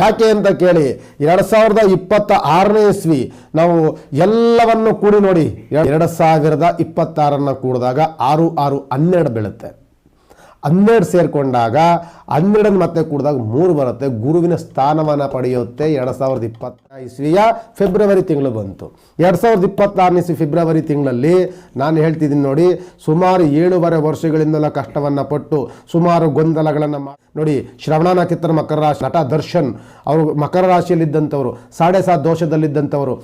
ಯಾಕೆ ಅಂತ ಕೇಳಿ, ಎರಡು ಸಾವಿರದ ಇಪ್ಪತ್ತ ಆರನೇ ಇಸ್ವಿ ನಾವು ಎಲ್ಲವನ್ನು ಕೂಡಿ ನೋಡಿ, ಎರಡು ಸಾವಿರದ ಇಪ್ಪತ್ತಾರನ್ನು ಕೂಡಿದಾಗ ಆರು ಆರು ಹನ್ನೆರಡು ಬೀಳುತ್ತೆ. ಹನ್ನೆರಡು ಸೇರಿಕೊಂಡಾಗ ಹನ್ನೆರಡನ್ನು ಮತ್ತೆ ಕೂಡಿದಾಗ ಮೂರು ಬರುತ್ತೆ. ಗುರುವಿನ ಸ್ಥಾನವನ್ನು ಪಡೆಯುತ್ತೆ ಎರಡು ಸಾವಿರದ ಇಪ್ಪತ್ತ ಇಸ್ವಿಯ ಫೆಬ್ರವರಿ ತಿಂಗಳು ಬಂತು. ಎರಡು ಸಾವಿರದ ಇಪ್ಪತ್ತಾರನೇ ಇಸ್ವಿ ಫೆಬ್ರವರಿ ತಿಂಗಳಲ್ಲಿ ನಾನು ಹೇಳ್ತಿದ್ದೀನಿ ನೋಡಿ, ಸುಮಾರು ಏಳುವರೆ ವರ್ಷಗಳಿಂದಲೂ ಕಷ್ಟವನ್ನು ಪಟ್ಟು ಸುಮಾರು ಗೊಂದಲಗಳನ್ನು ನೋಡಿ ಶ್ರವಣ ನಕ್ಷತ್ರ ಮಕರ ರಾಶಿ ನಟ ದರ್ಶನ್, ಅವರು ಮಕರ ರಾಶಿಯಲ್ಲಿದ್ದಂಥವರು, ಸಾಡೆ ಸಾ ದೋಷದಲ್ಲಿದ್ದಂಥವರು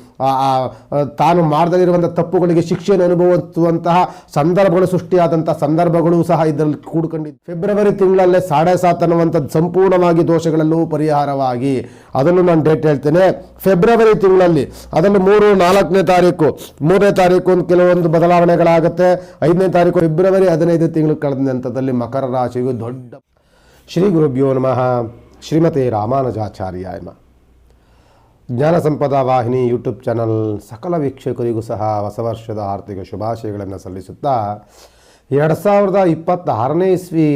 ತಾನು ಮಾಡದಲ್ಲಿರುವಂಥ ತಪ್ಪುಗಳಿಗೆ ಶಿಕ್ಷೆಯನ್ನು ಅನುಭವಿಸುವಂತಹ ಸಂದರ್ಭಗಳು ಸೃಷ್ಟಿಯಾದಂಥ ಸಂದರ್ಭಗಳು ಸಹ ಇದರಲ್ಲಿ ಕೂಡ್ಕೊಂಡಿದ್ದು. ಫೆಬ್ರವರಿ ತಿಂಗಳಲ್ಲೇ ಸಾಡೆ ಸಾತ್ ಅನ್ನುವಂಥದ್ದು ಸಂಪೂರ್ಣವಾಗಿ ದೋಷಗಳಲ್ಲೂ ಪರಿಹಾರವಾಗಿ. ಅದನ್ನು ನಾನು ಡೇಟ್ ಹೇಳ್ತೇನೆ. ಫೆಬ್ರವರಿ ತಿಂಗಳಲ್ಲಿ, ಅದನ್ನು ಮೂರು, ನಾಲ್ಕನೇ ತಾರೀಕು, ಮೂರನೇ ತಾರೀಕು ಒಂದು ಕೆಲವೊಂದು ಬದಲಾವಣೆಗಳಾಗುತ್ತೆ. ಐದನೇ ತಾರೀಕು ಫೆಬ್ರವರಿ ಹದಿನೈದು ತಿಂಗಳು ಕಳೆದಂಥದ್ದಲ್ಲಿ ಮಕರ ರಾಶಿಗೂ ದೊಡ್ಡ ಶ್ರೀ ಗುರುಭ್ಯೋ ನಮಃ. ಶ್ರೀಮತಿ ರಾಮಾನುಜಾಚಾರ್ಯ ಎಮ ಜ್ಞಾನ ಸಂಪದ ವಾಹಿನಿ ಯೂಟ್ಯೂಬ್ ಚಾನಲ್ ಸಕಲ ವೀಕ್ಷಕರಿಗೂ ಸಹ ಹೊಸ ವರ್ಷದ ಆರ್ಥಿಕ ಶುಭಾಶಯಗಳನ್ನು ಸಲ್ಲಿಸುತ್ತಾ, ಎರಡು ಸಾವಿರದ ಇಪ್ಪತ್ತಾರನೇ ಇಸ್ವಿ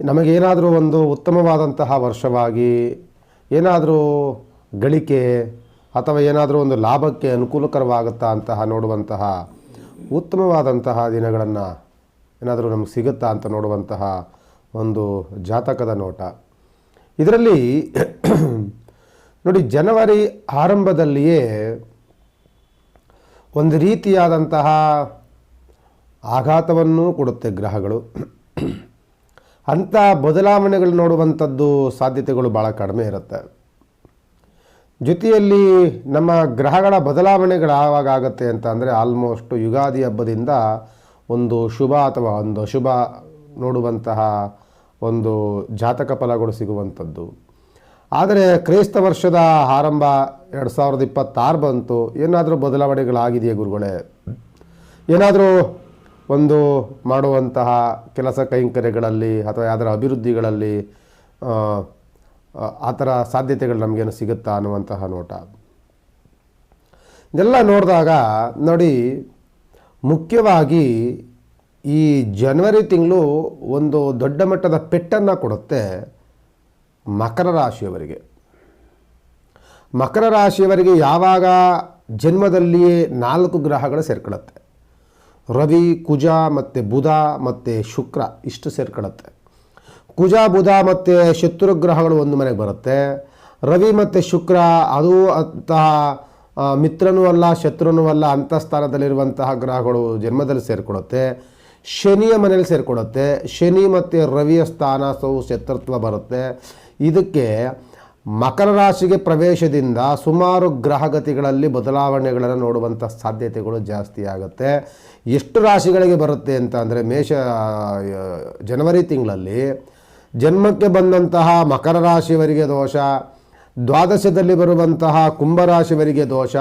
ನಮಗೇನಾದರೂ ಒಂದು ಉತ್ತಮವಾದಂತಹ ವರ್ಷವಾಗಿ, ಏನಾದರೂ ಗಳಿಕೆ ಅಥವಾ ಏನಾದರೂ ಒಂದು ಲಾಭಕ್ಕೆ ಅನುಕೂಲಕರವಾಗುತ್ತಾ ಅಂತಹ ನೋಡುವಂತಹ ಉತ್ತಮವಾದಂತಹ ದಿನಗಳನ್ನು ಏನಾದರೂ ನಮಗೆ ಸಿಗುತ್ತಾ ಅಂತ ನೋಡುವಂತಹ ಒಂದು ಜಾತಕದ ನೋಟ. ಇದರಲ್ಲಿ ನೋಡಿ, ಜನವರಿ ಆರಂಭದಲ್ಲಿಯೇ ಒಂದು ರೀತಿಯಾದಂತಹ ಆಘಾತವನ್ನು ಕೊಡುತ್ತೆ ಗ್ರಹಗಳು. ಅಂಥ ಬದಲಾವಣೆಗಳು ನೋಡುವಂಥದ್ದು ಸಾಧ್ಯತೆಗಳು ಭಾಳ ಕಡಿಮೆ ಇರುತ್ತೆ. ಜೊತೆಯಲ್ಲಿ ನಮ್ಮ ಗ್ರಹಗಳ ಬದಲಾವಣೆಗಳು ಯಾವಾಗ ಆಗುತ್ತೆ ಅಂತ ಅಂದರೆ ಆಲ್ಮೋಸ್ಟ್ ಯುಗಾದಿ ಹಬ್ಬದಿಂದ ಒಂದು ಶುಭ ಅಥವಾ ಒಂದು ಅಶುಭ ನೋಡುವಂತಹ ಒಂದು ಜಾತಕ ಫಲಗಳು ಸಿಗುವಂಥದ್ದು. ಆದರೆ ಕ್ರೈಸ್ತ ವರ್ಷದ ಆರಂಭ ಎರಡು ಸಾವಿರದ ಇಪ್ಪತ್ತಾರು ಬಂತು. ಏನಾದರೂ ಬದಲಾವಣೆಗಳಾಗಿದೆಯೇ ಗುರುಗಳೇ? ಏನಾದರೂ ಒಂದು ಮಾಡುವಂತಹ ಕೆಲಸ ಕೈಂಕರ್ಯಗಳಲ್ಲಿ ಅಥವಾ ಯಾವ್ದಾರ ಅಭಿವೃದ್ಧಿಗಳಲ್ಲಿ, ಆ ಥರ ಸಾಧ್ಯತೆಗಳು ನಮಗೇನು ಸಿಗುತ್ತಾ ಅನ್ನುವಂತಹ ನೋಟ. ಇದೆಲ್ಲ ನೋಡಿದಾಗ ನೋಡಿ, ಮುಖ್ಯವಾಗಿ ಈ ಜನವರಿ ತಿಂಗಳು ಒಂದು ದೊಡ್ಡ ಮಟ್ಟದ ಪೆಟ್ಟನ್ನು ಕೊಡುತ್ತೆ ಮಕರ ರಾಶಿಯವರಿಗೆ. ಮಕರ ರಾಶಿಯವರಿಗೆ ಯಾವಾಗ ಜನ್ಮದಲ್ಲಿಯೇ ನಾಲ್ಕು ಗ್ರಹಗಳು ಸೇರ್ಕೊಳ್ಳುತ್ತೆ. ರವಿ, ಕುಜ ಮತ್ತು ಬುಧ ಮತ್ತು ಶುಕ್ರ ಇಷ್ಟು ಸೇರ್ಕೊಳ್ಳುತ್ತೆ. ಕುಜ, ಬುಧ ಮತ್ತು ಶತ್ರು ಗ್ರಹಗಳು ಒಂದು ಮನೆಗೆ ಬರುತ್ತೆ. ರವಿ ಮತ್ತು ಶುಕ್ರ ಅದು ಅಂತಹ ಮಿತ್ರನೂ ಅಲ್ಲ, ಶತ್ರುನೂ ಅಲ್ಲ ಅಂಥ ಸ್ಥಾನದಲ್ಲಿರುವಂತಹ ಗ್ರಹಗಳು ಜನ್ಮದಲ್ಲಿ ಸೇರಿಕೊಳ್ಳುತ್ತೆ. ಶನಿಯ ಮನೇಲಿ ಸೇರಿಕೊಡುತ್ತೆ ಶನಿ ಮತ್ತು ರವಿಯ ಸ್ಥಾನ ಸೌ ಶತ್ರುತ್ವ ಬರುತ್ತೆ. ಇದಕ್ಕೆ ಮಕರ ರಾಶಿಗೆ ಪ್ರವೇಶದಿಂದ ಸುಮಾರು ಗ್ರಹಗತಿಗಳಲ್ಲಿ ಬದಲಾವಣೆಗಳನ್ನು ನೋಡುವಂಥ ಸಾಧ್ಯತೆಗಳು ಜಾಸ್ತಿ ಆಗುತ್ತೆ. ಎಷ್ಟು ರಾಶಿಗಳಿಗೆ ಬರುತ್ತೆ ಅಂತ ಅಂದರೆ ಮೇಷ ಜನವರಿ ತಿಂಗಳಲ್ಲಿ ಜನ್ಮಕ್ಕೆ ಬಂದಂತಹ ಮಕರ ರಾಶಿಯವರಿಗೆ ದೋಷ ದ್ವಾದಶದಲ್ಲಿ ಬರುವಂತಹ ಕುಂಭರಾಶಿಯವರಿಗೆ ದೋಷ,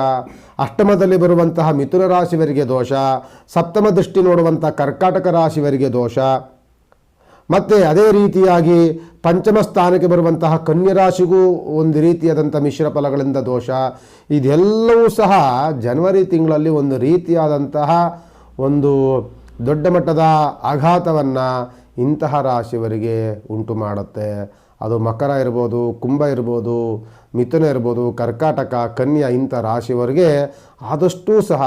ಅಷ್ಟಮದಲ್ಲಿ ಬರುವಂತಹ ಮಿಥುನ ರಾಶಿಯವರಿಗೆ ದೋಷ, ಸಪ್ತಮ ದೃಷ್ಟಿ ನೋಡುವಂಥ ಕರ್ಕಾಟಕ ರಾಶಿಯವರಿಗೆ ದೋಷ. ಮತ್ತು ಅದೇ ರೀತಿಯಾಗಿ ಪಂಚಮ ಸ್ಥಾನಕ್ಕೆ ಬರುವಂತಹ ಕನ್ಯರಾಶಿಗೂ ಒಂದು ರೀತಿಯಾದಂಥ ಮಿಶ್ರ ಫಲಗಳಿಂದ ದೋಷ. ಇದೆಲ್ಲವೂ ಸಹ ಜನವರಿ ತಿಂಗಳಲ್ಲಿ ಒಂದು ರೀತಿಯಾದಂತಹ ಒಂದು ದೊಡ್ಡ ಮಟ್ಟದ ಆಘಾತವನ್ನು ಇಂತಹ ರಾಶಿಯವರಿಗೆ ಉಂಟು ಮಾಡುತ್ತೆ. ಅದು ಮಕರ ಇರ್ಬೋದು, ಕುಂಭ ಇರ್ಬೋದು, ಮಿಥುನ ಇರ್ಬೋದು, ಕರ್ಕಾಟಕ, ಕನ್ಯಾ ಇಂಥ ರಾಶಿಯವರಿಗೆ ಆದಷ್ಟೂ ಸಹ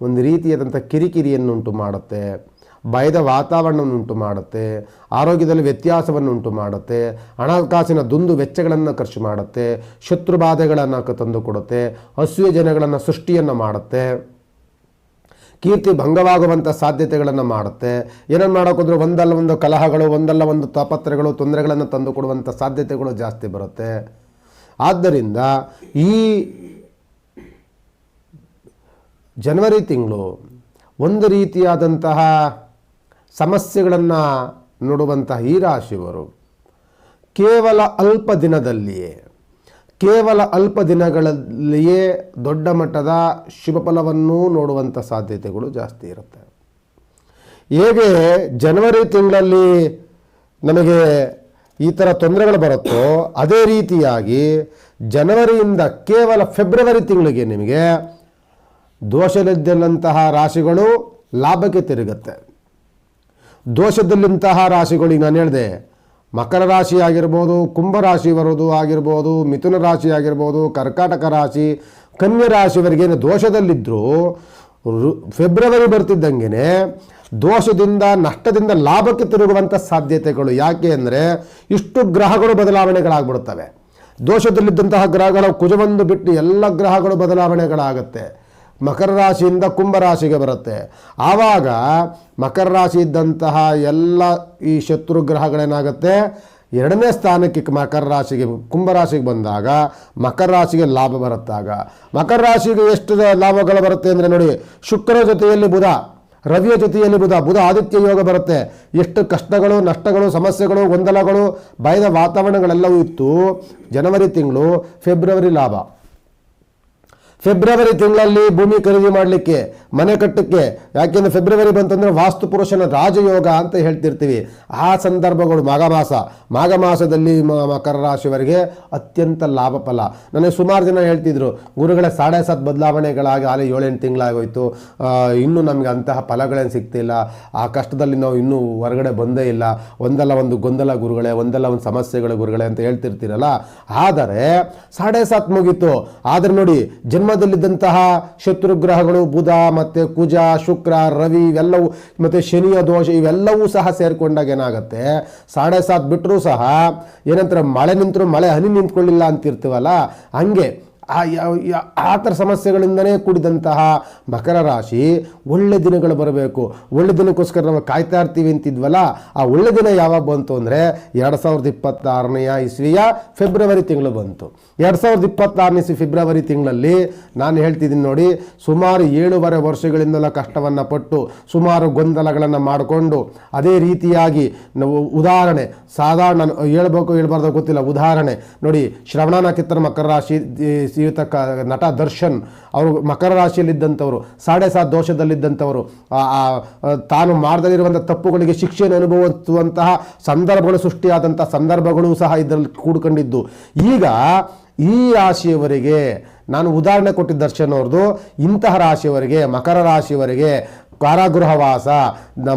ಒಂದು ರೀತಿಯಾದಂಥ ಕಿರಿಕಿರಿಯನ್ನುಂಟು ಮಾಡುತ್ತೆ. ಭಯದ ವಾತಾವರಣವನ್ನುಂಟು ಮಾಡುತ್ತೆ. ಆರೋಗ್ಯದಲ್ಲಿ ವ್ಯತ್ಯಾಸವನ್ನು ಉಂಟು ಮಾಡುತ್ತೆ. ಹಣಕಾಸಿನ ದುಂದು ವೆಚ್ಚಗಳನ್ನು ಖರ್ಚು ಮಾಡುತ್ತೆ. ಶತ್ರು ಬಾಧೆಗಳನ್ನು ತಂದು ಕೊಡುತ್ತೆ. ಅಸೂಯೆ ಜನಗಳನ್ನು ಸೃಷ್ಟಿಯನ್ನು ಮಾಡುತ್ತೆ. ಕೀರ್ತಿ ಭಂಗವಾಗುವಂಥ ಸಾಧ್ಯತೆಗಳನ್ನು ಮಾಡುತ್ತೆ. ಏನನ್ನು ಮಾಡೋಕ್ಕೋದ್ರೆ ಒಂದಲ್ಲ ಒಂದು ಕಲಹಗಳು, ಒಂದಲ್ಲ ಒಂದು ತಾಪತ್ರೆಗಳು ತೊಂದರೆಗಳನ್ನು ತಂದು ಕೊಡುವಂಥ ಸಾಧ್ಯತೆಗಳು ಜಾಸ್ತಿ ಬರುತ್ತೆ. ಆದ್ದರಿಂದ ಈ ಜನವರಿ ತಿಂಗಳು ಒಂದು ರೀತಿಯಾದಂತಹ ಸಮಸ್ಯೆಗಳನ್ನು ನೋಡುವಂತಹ ಈ ರಾಶಿಯವರು ಕೇವಲ ಅಲ್ಪ ದಿನದಲ್ಲಿಯೇ ಕೇವಲ ಅಲ್ಪ ದಿನಗಳಲ್ಲಿಯೇ ದೊಡ್ಡ ಮಟ್ಟದ ಶುಭ ಫಲವನ್ನು ನೋಡುವಂಥ ಸಾಧ್ಯತೆಗಳು ಜಾಸ್ತಿ ಇರುತ್ತೆ. ಹೇಗೆ ಜನವರಿ ತಿಂಗಳಲ್ಲಿ ನಮಗೆ ಈ ಥರ ತೊಂದರೆಗಳು ಬರುತ್ತೋ ಅದೇ ರೀತಿಯಾಗಿ ಜನವರಿಯಿಂದ ಕೇವಲ ಫೆಬ್ರವರಿ ತಿಂಗಳಿಗೆ ನಿಮಗೆ ದೋಷದಲ್ಲಿದ್ದಂತಹ ರಾಶಿಗಳು ಲಾಭಕ್ಕೆ ತಿರುಗುತ್ತೆ. ದೋಷದಲ್ಲಿಂತಹ ರಾಶಿಗಳು ಈಗ ನಾನು ಹೇಳಿದೆ ಮಕರ ರಾಶಿ ಆಗಿರ್ಬೋದು, ಕುಂಭ ರಾಶಿ ಬರೋದು ಆಗಿರ್ಬೋದು, ಮಿಥುನ ರಾಶಿ ಆಗಿರ್ಬೋದು, ಕರ್ಕಾಟಕ ರಾಶಿ, ಕನ್ಯಾ ರಾಶಿಯವರಿಗೇನು ದೋಷದಲ್ಲಿದ್ದರೂ ಫೆಬ್ರವರಿ ಬರ್ತಿದ್ದಂಗೆ ದೋಷದಿಂದ, ನಷ್ಟದಿಂದ ಲಾಭಕ್ಕೆ ತಿರುಗುವಂಥ ಸಾಧ್ಯತೆಗಳು. ಯಾಕೆ ಅಂದರೆ ಇಷ್ಟು ಗ್ರಹಗಳು ಬದಲಾವಣೆಗಳಾಗ್ಬಿಡ್ತವೆ. ದೋಷದಲ್ಲಿದ್ದಂತಹ ಗ್ರಹಗಳ ಕುಜವೊಂದು ಬಿಟ್ಟು ಎಲ್ಲ ಗ್ರಹಗಳು ಬದಲಾವಣೆಗಳಾಗುತ್ತೆ. ಮಕರ ರಾಶಿಯಿಂದ ಕುಂಭರಾಶಿಗೆ ಬರುತ್ತೆ. ಆವಾಗ ಮಕರ ರಾಶಿ ಇದ್ದಂತಹ ಎಲ್ಲ ಈ ಶತ್ರು ಗ್ರಹಗಳೇನಾಗುತ್ತೆ? ಎರಡನೇ ಸ್ಥಾನಕ್ಕೆ ಮಕರ ರಾಶಿಗೆ ಕುಂಭರಾಶಿಗೆ ಬಂದಾಗ ಮಕರ ರಾಶಿಗೆ ಲಾಭ ಬರುತ್ತಾಗ. ಮಕರ ರಾಶಿಗೆ ಎಷ್ಟು ಲಾಭಗಳು ಬರುತ್ತೆ ಅಂದರೆ ನೋಡಿ ಶುಕ್ರ ಜೊತೆಯಲ್ಲಿ ಬುಧ, ರವಿಯ ಜೊತೆಯಲ್ಲಿ ಬುಧ ಬುಧ ಆದಿತ್ಯ ಯೋಗ ಬರುತ್ತೆ. ಎಷ್ಟು ಕಷ್ಟಗಳು, ನಷ್ಟಗಳು, ಸಮಸ್ಯೆಗಳು, ಗೊಂದಲಗಳು, ಭಯದ ವಾತಾವರಣಗಳೆಲ್ಲವೂ ಇತ್ತು. ಜನವರಿ ತಿಂಗಳು, ಫೆಬ್ರವರಿ ಲಾಭ. ಫೆಬ್ರವರಿ ತಿಂಗಳಲ್ಲಿ ಭೂಮಿ ಖರೀದಿ ಮಾಡಲಿಕ್ಕೆ, ಮನೆ ಕಟ್ಟಕ್ಕೆ. ಯಾಕೆಂದ್ರೆ ಫೆಬ್ರವರಿ ಬಂತಂದ್ರೆ ವಾಸ್ತು ಪುರುಷನ ರಾಜಯೋಗ ಅಂತ ಹೇಳ್ತಿರ್ತೀವಿ. ಆ ಸಂದರ್ಭಗಳು ಮಾಘ ಮಾಸ ಮಾಘ ಮಾಸದಲ್ಲಿ ಮ- ಮಕರ ರಾಶಿಯವರಿಗೆ ಅತ್ಯಂತ ಲಾಭ ಫಲ. ನನಗೆ ಸುಮಾರು ಜನ ಹೇಳ್ತಿದ್ರು, ಗುರುಗಳ ಸಾಡೆ ಸಾತ್ ಬದಲಾವಣೆಗಳಾಗಿ ಆಲೆ ಏಳೆಂಟು ತಿಂಗಳಾಗೋಯ್ತು. ಇನ್ನೂ ನಮಗೆ ಅಂತಹ ಫಲಗಳೇನು ಸಿಗ್ತಿಲ್ಲ. ಆ ಕಷ್ಟದಲ್ಲಿ ನಾವು ಇನ್ನೂ ಹೊರಗಡೆ ಬಂದೇ ಇಲ್ಲ. ಒಂದಲ್ಲ ಒಂದು ಗೊಂದಲ ಗುರುಗಳೇ, ಒಂದಲ್ಲ ಒಂದು ಸಮಸ್ಯೆಗಳು ಗುರುಗಳೇ ಅಂತ ಹೇಳ್ತಿರ್ತೀರಲ್ಲ. ಆದರೆ, ಸಾಡೆ ಸಾತ್ ಮುಗೀತು. ಆದರೆ ನೋಡಿ ಜನ್ಮದಲ್ಲಿದ್ದಂತಹ ಶತ್ರುಗ್ರಹಗಳು ಬುಧ ಮತ್ತು ಕುಜ, ಶುಕ್ರ, ರವಿ ಇವೆಲ್ಲವೂ ಮತ್ತು ಶನಿಯ ದೋಷ ಇವೆಲ್ಲವೂ ಸಹ ಸೇರಿಕೊಂಡಾಗ ಏನಾಗುತ್ತೆ? ಸಾಡೆ ಸಾತ್ ಬಿಟ್ಟರೂ ಸಹ ಏನಂತಾರೆ, ಮಳೆ ನಿಂತರೂ ಮಳೆ ಹನಿ ನಿಂತ್ಕೊಳ್ಳಿಲ್ಲ ಅಂತಿರ್ತೀವಲ್ಲ, ಹಂಗೆ ಆ ಆ ಥರ ಸಮಸ್ಯೆಗಳಿಂದನೇ ಕೂಡಿದಂತಹ ಮಕರ ರಾಶಿ ಒಳ್ಳೆ ದಿನಗಳು ಬರಬೇಕು. ಒಳ್ಳೆ ದಿನಕ್ಕೋಸ್ಕರ ನಾವು ಕಾಯ್ತಾ ಇರ್ತೀವಿ ಅಂತಿದ್ವಲ್ಲ, ಆ ಒಳ್ಳೆ ದಿನ ಯಾವಾಗ ಬಂತು ಅಂದರೆ ಎರಡು ಸಾವಿರದ ಇಪ್ಪತ್ತಾರನೆಯ ಇಸ್ವಿಯ ಫೆಬ್ರವರಿ ತಿಂಗಳು ಬಂತು. ಎರಡು ಸಾವಿರದ ಇಪ್ಪತ್ತಾರನೇ ಇಸ್ವಿ ಫೆಬ್ರವರಿ ತಿಂಗಳಲ್ಲಿ ನಾನು ಹೇಳ್ತಿದ್ದೀನಿ ನೋಡಿ, ಸುಮಾರು ಏಳೂವರೆ ವರ್ಷಗಳಿಂದಲ ಕಷ್ಟವನ್ನು ಪಟ್ಟು ಸುಮಾರು ಗೊಂದಲಗಳನ್ನು ಮಾಡಿಕೊಂಡು ಅದೇ ರೀತಿಯಾಗಿ ನಾವು ಉದಾಹರಣೆ, ಸಾಧಾರಣ, ಹೇಳ್ಬೇಕು ಹೇಳ್ಬಾರ್ದು ಗೊತ್ತಿಲ್ಲ, ಉದಾಹರಣೆ ನೋಡಿ, ಶ್ರವಣ ನಕ್ಷತ್ರ ಮಕರ ರಾಶಿ ಶ್ರೀಯುತ ಕ ನಟ ದರ್ಶನ್ ಅವರು ಮಕರ ರಾಶಿಯಲ್ಲಿದ್ದಂಥವರು, ಸಾಡೆ ಸಾತ್ ದೋಷದಲ್ಲಿದ್ದಂಥವರು ತಾನು ಮಾಡದಲ್ಲಿರುವಂಥ ತಪ್ಪುಗಳಿಗೆ ಶಿಕ್ಷೆಯನ್ನು ಅನುಭವಿಸುವಂತಹ ಸಂದರ್ಭಗಳು ಸೃಷ್ಟಿಯಾದಂಥ ಸಂದರ್ಭಗಳು ಸಹ ಇದರಲ್ಲಿ ಕೂಡ್ಕೊಂಡಿದ್ದು. ಈಗ ಈ ರಾಶಿಯವರಿಗೆ ನಾನು ಉದಾಹರಣೆ ಕೊಟ್ಟಿದ್ದ ದರ್ಶನ್ ಅವ್ರದ್ದು, ಇಂತಹ ರಾಶಿಯವರಿಗೆ, ಮಕರ ರಾಶಿಯವರಿಗೆ ಕಾರಾಗೃಹವಾಸ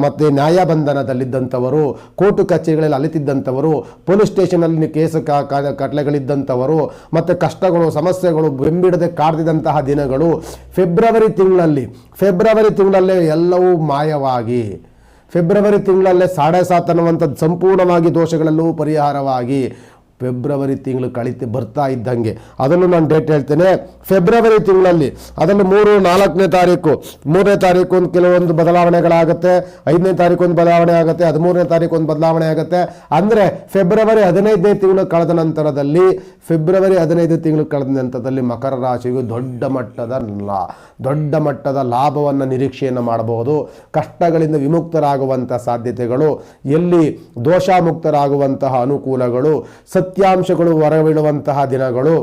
ಮತ್ತು ನ್ಯಾಯಬಂಧನದಲ್ಲಿದ್ದಂಥವರು, ಕೋರ್ಟು ಕಚೇರಿಗಳಲ್ಲಿ ಅಲಿತಿದ್ದಂಥವರು, ಪೊಲೀಸ್ ಸ್ಟೇಷನಲ್ಲಿ ಕೇಸು ಕಟ್ಲೆಗಳಿದ್ದಂಥವರು ಮತ್ತು ಕಷ್ಟಗಳು, ಸಮಸ್ಯೆಗಳು ಬೆಂಬಿಡದೆ ಕಾಡ್ತಿದ್ದಂತಹ ದಿನಗಳು ಫೆಬ್ರವರಿ ತಿಂಗಳಲ್ಲಿ, ಫೆಬ್ರವರಿ ತಿಂಗಳಲ್ಲೇ ಎಲ್ಲವೂ ಮಾಯವಾಗಿ, ಫೆಬ್ರವರಿ ತಿಂಗಳಲ್ಲೇ ಸಾಡೆ ಸಾತ್ ಸಂಪೂರ್ಣವಾಗಿ ದೋಷಗಳಲ್ಲೂ ಪರಿಹಾರವಾಗಿ ಫೆಬ್ರವರಿ ತಿಂಗಳು ಕಳೀತಿ ಬರ್ತಾ ಇದ್ದಂಗೆ. ಅದನ್ನು ನಾನು ಡೇಟ್ ಹೇಳ್ತೇನೆ. ಫೆಬ್ರವರಿ ತಿಂಗಳಲ್ಲಿ, ಅದನ್ನು ಮೂರು, ನಾಲ್ಕನೇ ತಾರೀಕು. ಮೂರನೇ ತಾರೀಕು ಒಂದು ಕೆಲವೊಂದು ಬದಲಾವಣೆಗಳಾಗುತ್ತೆ. ಐದನೇ ತಾರೀಕು ಒಂದು ಬದಲಾವಣೆ ಆಗುತ್ತೆ. ಹದಿಮೂರನೇ ತಾರೀಕು ಒಂದು ಬದಲಾವಣೆ ಆಗುತ್ತೆ. ಅಂದರೆ ಫೆಬ್ರವರಿ ಹದಿನೈದನೇ ತಿಂಗಳು ಕಳೆದ ನಂತರದಲ್ಲಿ, ಫೆಬ್ರವರಿ ಹದಿನೈದು ತಿಂಗಳು ಕಳೆದ ನಂತರದಲ್ಲಿ ಮಕರ ರಾಶಿಗೂ ದೊಡ್ಡ ಮಟ್ಟದ ಲಾ, ದೊಡ್ಡ ಮಟ್ಟದ ಲಾಭವನ್ನು ನಿರೀಕ್ಷೆಯನ್ನು ಮಾಡಬಹುದು. ಕಷ್ಟಗಳಿಂದ ವಿಮುಕ್ತರಾಗುವಂಥ ಸಾಧ್ಯತೆಗಳು, ಎಲ್ಲಿ ದೋಷಾಮುಕ್ತರಾಗುವಂತಹ ಅನುಕೂಲಗಳು ಸತ್ಯಾಂಶಗಳು ಹೊರಬೀಳುವಂತಹ ದಿನಗಳು.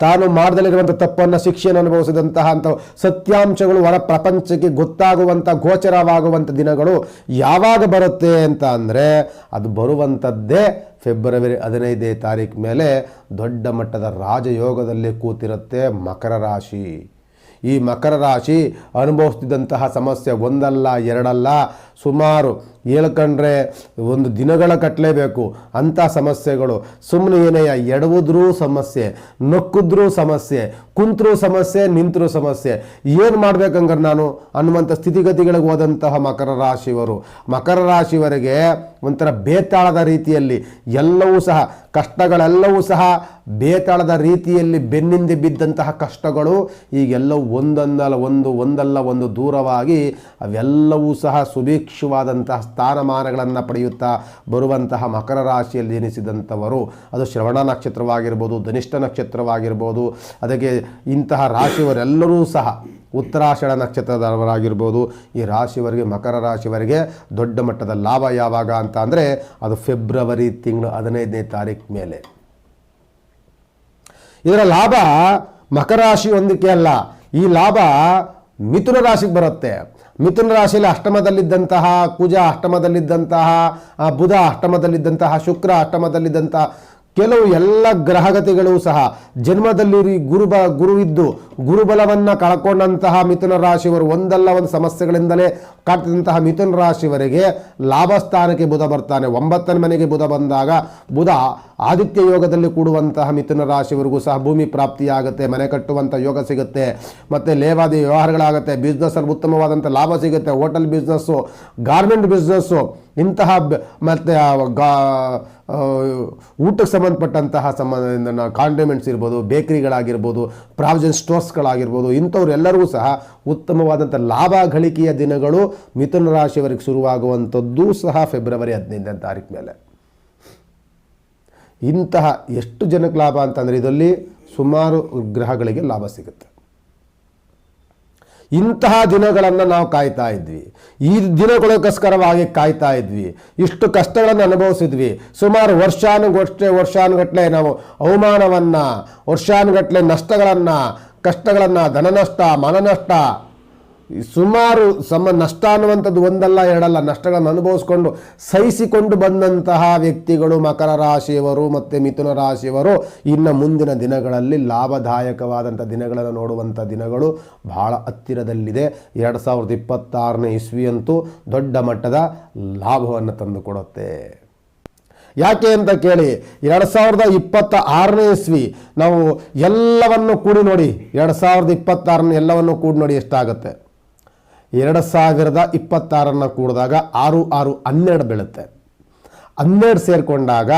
ತಾನು ಮಾಡದಲ್ಲಿರುವಂಥ ತಪ್ಪನ್ನು ಶಿಕ್ಷೆಯನ್ನು ಅನುಭವಿಸಿದಂತಹ ಅಂತ ಸತ್ಯಾಂಶಗಳು ಹೊರ ಪ್ರಪಂಚಕ್ಕೆ ಗೊತ್ತಾಗುವಂಥ ಗೋಚರವಾಗುವಂಥ ದಿನಗಳು ಯಾವಾಗ ಬರುತ್ತೆ ಅಂತ ಅಂದರೆ ಅದು ಬರುವಂಥದ್ದೇ ಫೆಬ್ರವರಿ ಹದಿನೈದನೇ ತಾರೀಕು ಮೇಲೆ ದೊಡ್ಡ ಮಟ್ಟದ ರಾಜಯೋಗದಲ್ಲಿ ಕೂತಿರುತ್ತೆ ಮಕರ ರಾಶಿ. ಈ ಮಕರ ರಾಶಿ ಅನುಭವಿಸ್ತಿದ್ದಂತಹ ಸಮಸ್ಯೆ ಒಂದಲ್ಲ ಎರಡಲ್ಲ ಸುಮಾರು ಹೇಳ್ಕೊಂಡ್ರೆ ಒಂದು ದಿನಗಳ ಕಟ್ಟಲೇಬೇಕು ಅಂಥ ಸಮಸ್ಯೆಗಳು. ಸುಮ್ಮನೆ ಏನೇ ಎಡವುದ್ರೂ ಸಮಸ್ಯೆ, ನೊಕ್ಕಿದ್ರೂ ಸಮಸ್ಯೆ, ಕುಂತ್ರೂ ಸಮಸ್ಯೆ, ನಿಂತರೂ ಸಮಸ್ಯೆ. ಏನು ಮಾಡ್ಬೇಕಂಗಾರೆ ನಾನು? ಅನ್ನುವಂಥ ಸ್ಥಿತಿಗತಿಗಳಿಗೆ ಹೋದಂತಹ ಮಕರ ರಾಶಿಯವರು. ಮಕರ ರಾಶಿಯವರಿಗೆ ಒಂಥರ ಬೇತಾಳದ ರೀತಿಯಲ್ಲಿ ಎಲ್ಲವೂ ಸಹ, ಕಷ್ಟಗಳೆಲ್ಲವೂ ಸಹ ಬೇತಾಳದ ರೀತಿಯಲ್ಲಿ ಬೆನ್ನಿಂದ ಬಿದ್ದಂತಹ ಕಷ್ಟಗಳು ಈಗೆಲ್ಲವೂ ಒಂದೊಂದಲ್ಲ, ಒಂದು ಒಂದಲ್ಲ, ಒಂದು ದೂರವಾಗಿ ಅವೆಲ್ಲವೂ ಸಹ ಸುಭಿಕ್ಷವಾದಂತಹ ಸ್ಥಾನಮಾನಗಳನ್ನು ಪಡೆಯುತ್ತಾ ಬರುವಂತಹ ಮಕರ ರಾಶಿಯಲ್ಲಿ ಜನಿಸಿದಂಥವರು, ಅದು ಶ್ರವಣ ನಕ್ಷತ್ರವಾಗಿರ್ಬೋದು, ಧನಿಷ್ಠ ನಕ್ಷತ್ರವಾಗಿರ್ಬೋದು, ಅದಕ್ಕೆ ಇಂತಹ ರಾಶಿಯವರೆಲ್ಲರೂ ಸಹ ಉತ್ತರಾಷಾಢ ನಕ್ಷತ್ರದವರಾಗಿರ್ಬೋದು. ಈ ರಾಶಿಯವರಿಗೆ, ಮಕರ ರಾಶಿಯವರಿಗೆ ದೊಡ್ಡ ಮಟ್ಟದ ಲಾಭ ಯಾವಾಗ ಅಂತ ಅಂದರೆ ಅದು ಫೆಬ್ರವರಿ ತಿಂಗಳು ಹದಿನೈದನೇ ತಾರೀಕು ಮೇಲೆ. ಇದರ ಲಾಭ ಮಕರ ರಾಶಿ ಒಂದಕ್ಕೆ ಅಲ್ಲ, ಈ ಲಾಭ ಮಿಥುನ ರಾಶಿಗೆ ಬರುತ್ತೆ. ಮಿಥುನ ರಾಶಿಯಲ್ಲಿ ಅಷ್ಟಮದಲ್ಲಿದ್ದಂತಹ ಕುಜ ಅಷ್ಟಮದಲ್ಲಿದ್ದಂತಹ ಬುಧ ಅಷ್ಟಮದಲ್ಲಿದ್ದಂತಹ ಶುಕ್ರ ಅಷ್ಟಮದಲ್ಲಿದ್ದಂತಹ ಕೆಲವು ಎಲ್ಲ ಗ್ರಹಗತಿಗಳು ಸಹ ಜನ್ಮದಲ್ಲಿ ಗುರುಬ ಗುರುವಿದ್ದು ಗುರುಬಲವನ್ನು ಕಳ್ಕೊಂಡಂತಹ ಮಿಥುನ ರಾಶಿಯವರು ಒಂದಲ್ಲ ಒಂದು ಸಮಸ್ಯೆಗಳಿಂದಲೇ ಕಾಡ್ತಿದ್ದಂತಹ ಮಿಥುನ ರಾಶಿಯವರಿಗೆ ಲಾಭ ಸ್ಥಾನಕ್ಕೆ ಬುಧ ಬರ್ತಾನೆ. ಒಂಬತ್ತನೇ ಮನೆಗೆ ಬುಧ ಬಂದಾಗ ಬುಧ ಆದಿತ್ಯ ಯೋಗದಲ್ಲಿ ಕೂಡುವಂತಹ ಮಿಥುನ ರಾಶಿಯವರಿಗೂ ಸಹ ಭೂಮಿ ಪ್ರಾಪ್ತಿಯಾಗುತ್ತೆ, ಮನೆ ಕಟ್ಟುವಂಥ ಯೋಗ ಸಿಗುತ್ತೆ, ಮತ್ತು ಲೇವಾದಿ ವ್ಯವಹಾರಗಳಾಗುತ್ತೆ ಬಿಸ್ನೆಸ್ಸಲ್ಲಿ ಉತ್ತಮವಾದಂಥ ಲಾಭ ಸಿಗುತ್ತೆ ಹೋಟೆಲ್ ಬಿಸ್ನೆಸ್ಸು ಗಾರ್ಮೆಂಟ್ ಬಿಸ್ನೆಸ್ಸು ಇಂತಹ ಮತ್ತು ಗಾ ಊಟಕ್ಕೆ ಸಂಬಂಧಪಟ್ಟಂತಹ ಸಂಬಂಧ ಕಾಂಡಿಮೆಂಟ್ಸ್ ಇರ್ಬೋದು ಬೇಕರಿಗಳಾಗಿರ್ಬೋದು ಪ್ರಾವಿಜನ್ ಸ್ಟೋರ್ಸ್ಗಳಾಗಿರ್ಬೋದು ಇಂಥವ್ರೆಲ್ಲರಿಗೂ ಸಹ ಉತ್ತಮವಾದಂಥ ಲಾಭ ಗಳಿಕೆಯ ದಿನಗಳು ಮಿಥುನ ರಾಶಿಯವರಿಗೆ ಶುರುವಾಗುವಂಥದ್ದು ಸಹ ಫೆಬ್ರವರಿ ಹದಿನೈದನೇ ತಾರೀಕು ಮೇಲೆ. ಇಂತಹ ಎಷ್ಟು ಜನಕ್ಕೆ ಲಾಭ ಅಂತಂದರೆ ಇದರಲ್ಲಿ ಸುಮಾರು ಗ್ರಹಗಳಿಗೆ ಲಾಭ ಸಿಗುತ್ತೆ. ಇಂತಹ ದಿನಗಳನ್ನು ನಾವು ಕಾಯ್ತಾ ಇದ್ವಿ. ಈ ದಿನಗಳಿಗೋಸ್ಕರವಾಗಿ ಕಾಯ್ತಾ ಇದ್ವಿ. ಇಷ್ಟು ಕಷ್ಟಗಳನ್ನು ಅನುಭವಿಸಿದ್ವಿ. ಸುಮಾರು ವರ್ಷಾನುಗಟ್ಟಲೆ ವರ್ಷಾನುಗಟ್ಟಲೆ ನಾವು ಅವಮಾನವನ್ನು, ವರ್ಷಾನುಗಟ್ಟಲೆ ನಷ್ಟಗಳನ್ನು, ಕಷ್ಟಗಳನ್ನು, ಧನನಷ್ಟ, ಮನನಷ್ಟ ಸುಮಾರು ಸಮ ನಷ್ಟ ಅನ್ನುವಂಥದ್ದು ಒಂದಲ್ಲ, ಎರಡಲ್ಲ, ನಷ್ಟಗಳನ್ನು ಅನುಭವಿಸ್ಕೊಂಡು ಸಹಿಸಿಕೊಂಡು ಬಂದಂತಹ ವ್ಯಕ್ತಿಗಳು ಮಕರ ರಾಶಿಯವರು ಮತ್ತು ಮಿಥುನ ರಾಶಿಯವರು ಇನ್ನು ಮುಂದಿನ ದಿನಗಳಲ್ಲಿ ಲಾಭದಾಯಕವಾದಂಥ ದಿನಗಳನ್ನು ನೋಡುವಂಥ ದಿನಗಳು ಬಹಳ ಹತ್ತಿರದಲ್ಲಿದೆ. ಎರಡು ಸಾವಿರದ ಇಪ್ಪತ್ತಾರನೇ ಇಸ್ವಿಯಂತೂ ದೊಡ್ಡ ಮಟ್ಟದ ಲಾಭವನ್ನು ತಂದುಕೊಡುತ್ತೆ. ಯಾಕೆ ಅಂತ ಕೇಳಿ, ಎರಡು ಸಾವಿರದ ಇಪ್ಪತ್ತ ಆರನೇ ಇಸ್ವಿ ನಾವು ಎಲ್ಲವನ್ನು ಕೂಡಿ ನೋಡಿ, ಎರಡು ಸಾವಿರದ ಇಪ್ಪತ್ತಾರನೇ ಎಲ್ಲವನ್ನು ಕೂಡಿ ನೋಡಿ ಎಷ್ಟಾಗುತ್ತೆ? ಎರಡು ಸಾವಿರದ ಇಪ್ಪತ್ತಾರನ್ನು ಕೂಡಿದಾಗ ಆರು ಆರು ಹನ್ನೆರಡು ಬೀಳುತ್ತೆ. ಹನ್ನೆರಡು ಸೇರಿಕೊಂಡಾಗ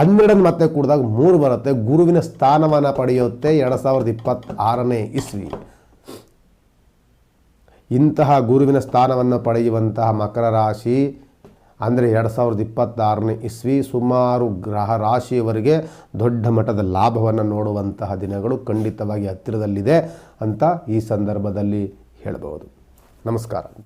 ಹನ್ನೆರಡನ್ನು ಮತ್ತೆ ಕೂಡಿದಾಗ ಮೂರು ಬರುತ್ತೆ. ಗುರುವಿನ ಸ್ಥಾನವನ್ನು ಪಡೆಯುತ್ತೆ ಎರಡು ಸಾವಿರದ ಇಪ್ಪತ್ತಾರನೇ ಇಸ್ವಿ. ಇಂತಹ ಗುರುವಿನ ಸ್ಥಾನವನ್ನು ಪಡೆಯುವಂತಹ ಮಕರ ರಾಶಿ ಅಂದರೆ ಎರಡು ಸಾವಿರದ ಇಪ್ಪತ್ತಾರನೇ ಇಸ್ವಿ ಸುಮಾರು ಗ್ರಹ ರಾಶಿಯವರಿಗೆ ದೊಡ್ಡ ಮಟ್ಟದ ಲಾಭವನ್ನು ನೋಡುವಂತಹ ದಿನಗಳು ಖಂಡಿತವಾಗಿ ಹತ್ತಿರದಲ್ಲಿದೆ ಅಂತ ಈ ಸಂದರ್ಭದಲ್ಲಿ ಹೇಳಬಹುದು. നമസ്കാരം.